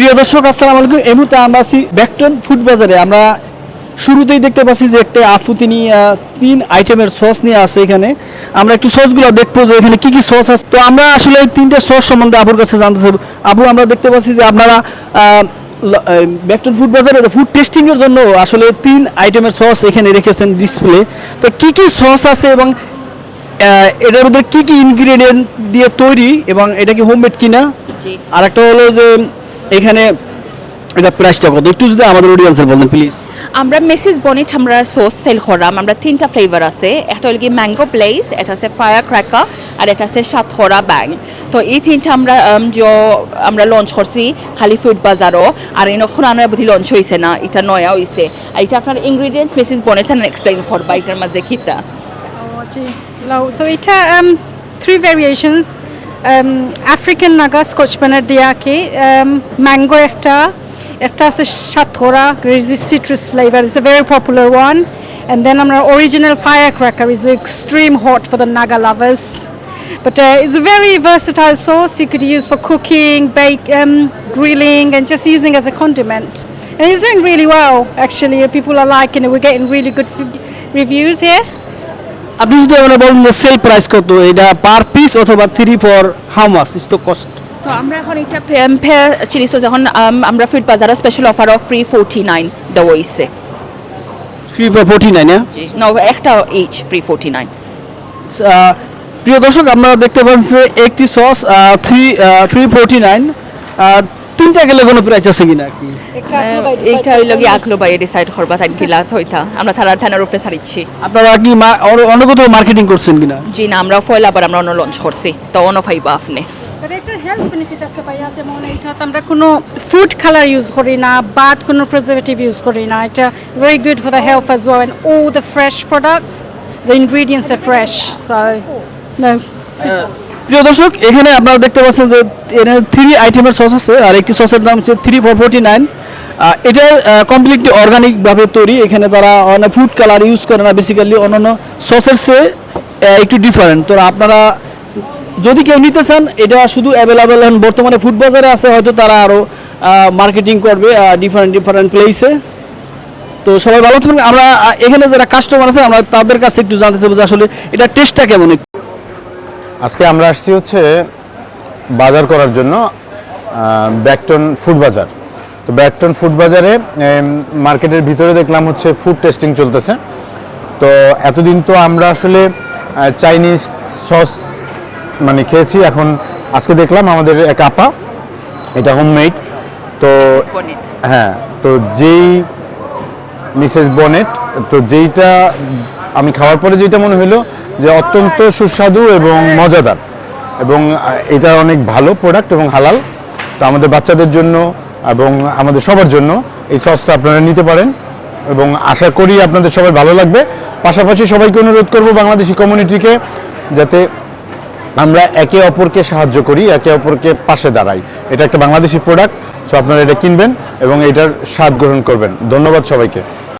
প্রিয় দর্শক আসসালামু আলাইকুম। এই মুহূর্তে আমরা আছি ব্যাকটন ফুড বাজারে আমরা শুরুতেই দেখতে পাচ্ছি যে একটা আপু তিনি তিন আইটেমের সস নিয়ে আসে এখানে। আমরা একটু সসগুলো দেখব যে এখানে কি কি সস আছে। তো আমরা আসলে এই তিনটে সস সম্বন্ধে আপুর কাছে জানতে চাইব আপু আমরা দেখতে পাচ্ছি যে আপনারা ব্যাকটন ফুড বাজারে ফুড টেস্টিং এর জন্য আসলে তিন আইটেমের সস এখানে রেখেছেন ডিসপ্লে তো কি কি সস আছে এবং এটার মধ্যে কি কি ইনগ্রেডিয়েন্ট দিয়ে তৈরি এবং এটা কি হোমমেড কিনা। আর একটা হলো যে এখানে এটা প্রাইসটা কত একটু যদি আমাদের অডিয়েন্সের বলেন প্লিজ আমরা মেসিস বনিট আমরা সস সেল করাম। আমরা তিনটা ফ্লেভার আছে। একটা হলো কি ম্যাঙ্গো প্লেস এটা আছে ফায়ার ক্র্যাকার আর এটা আছে সাতখরা ব্যাং তো এই তিনটা আমরা যে আমরা লঞ্চ করছি খালি ফুড বাজারও আর এনক্ষণ আনো বুঝি লঞ্চ হয়েছে না এটা নয়া হয়েছে আর এটা আপনার ইনগ্রিডিয়েন্টস মেসিস বনিট এক্সপ্লেইন করবা এটার মাঝে কিতা gee, low. So এটা um, three variations. Um, African naga scotch bonnet diaki, um, mango একটা, একটা আছে সাতখরা, is citrus flavor. It's a very popular one. And then our original firecracker is extreme hot for the naga lovers. But uh, it's a very versatile sauce you could use for cooking, bake, um, grilling, and just using as a condiment. And it's doing really well, actually. People are liking it. We're getting really good f- reviews here. আপনি যদি আমরা বলেন যে sell price কত এটা per piece অথবা three for how much is তো cost তো আমরা এখন এটা চিলি সস এখন আমরা ফুড বাজারে special offer of free forty nine দেওয়া হয়েছে থ্রি ফর ফোর্টি নাইন একটা এইচ ফ্রি ফোরটি নাইন প্রিয় দর্শক আমরা দেখতে পাচ্ছি যে একটি sauce three three forty nine তিনটা গেলে কোনো প্রাইস আছে কিনা কি? এইটা হইল গিয়ে আকলো বাইরে ডিসাইড করবা তাই কিলা হইতা। আমরা তারা ঠানার উপরে সারিচ্ছি আপনারা কি মা- অন্য- কোথাও মার্কেটিং করছেন কিনা? জি না আমরা ফয়েল আবার আমরা অন্য লঞ্চ করছি। তো অন্য ফাইবা আপনি? একটা হেলথ বেনিফিট আছে ভাইয়া যেমন এইটাতে আমরা কোনো ফুড কালার ইউজ করি না বাট কোনো প্রিজারভেটিভ ইউজ করি না। এটা very good for the health as well and all the fresh products the ingredients R fresh so no প্রিয় দর্শক, এখানে আপনারা দেখতে পাচ্ছেন যে এখানে থ্রি আইটেমের সস আছে, আর একটি সসের দাম হচ্ছে থ্রি ফোর ফোর্টি নাইন এটা কমপ্লিটলি অর্গানিকভাবে তৈরি। এখানে তারা ফুড কালার ইউজ করে না বেসিক্যালি অন্যান্য সসের চেয়ে একটু ডিফারেন্ট তো আপনারা যদি কেউ নিতে চান, এটা শুধু অ্যাভেলেবেল বর্তমানে ফুড বাজারে আছে, হয়তো তারা আরও মার্কেটিং করবে ডিফারেন্ট ডিফারেন্ট প্লেসে তো সবাই ভালো থাকবেন। আমরা এখানে যারা কাস্টমার আছে, আমরা তাদের কাছে একটু জানতে চাইব যে আসলে এটা টেস্টটা কেমন আজকে আমরা আসছি হচ্ছে বাজার করার জন্য ব্যাকটন ফুড বাজার তো ব্যাকটন ফুড বাজারে মার্কেটের ভিতরে দেখলাম হচ্ছে ফুড টেস্টিং চলতেছে। তো এতদিন তো আমরা আসলে চাইনিজ সস মানে খেয়েছি এখন আজকে দেখলাম আমাদের এক আপা এটা হোমমেড তো হ্যাঁ তো যেই মিসেস বনেট তো যেইটা আমি খাওয়ার পরে যেটা মনে হলো যে অত্যন্ত সুস্বাদু এবং মজাদার। এবং এটা অনেক ভালো প্রোডাক্ট এবং হালাল। তো আমাদের বাচ্চাদের জন্য এবং আমাদের সবার জন্য এই সসটা আপনারা নিতে পারেন। এবং আশা করি আপনাদের সবাই ভালো লাগবে। পাশাপাশি সবাইকে অনুরোধ করব বাংলাদেশি কমিউনিটিকে যাতে আমরা একে অপরকে সাহায্য করি, একে অপরকে পাশে দাঁড়াই। এটা একটা বাংলাদেশি প্রোডাক্ট সো আপনারা এটা কিনবেন এবং এটার স্বাদ গ্রহণ করবেন। ধন্যবাদ সবাইকে।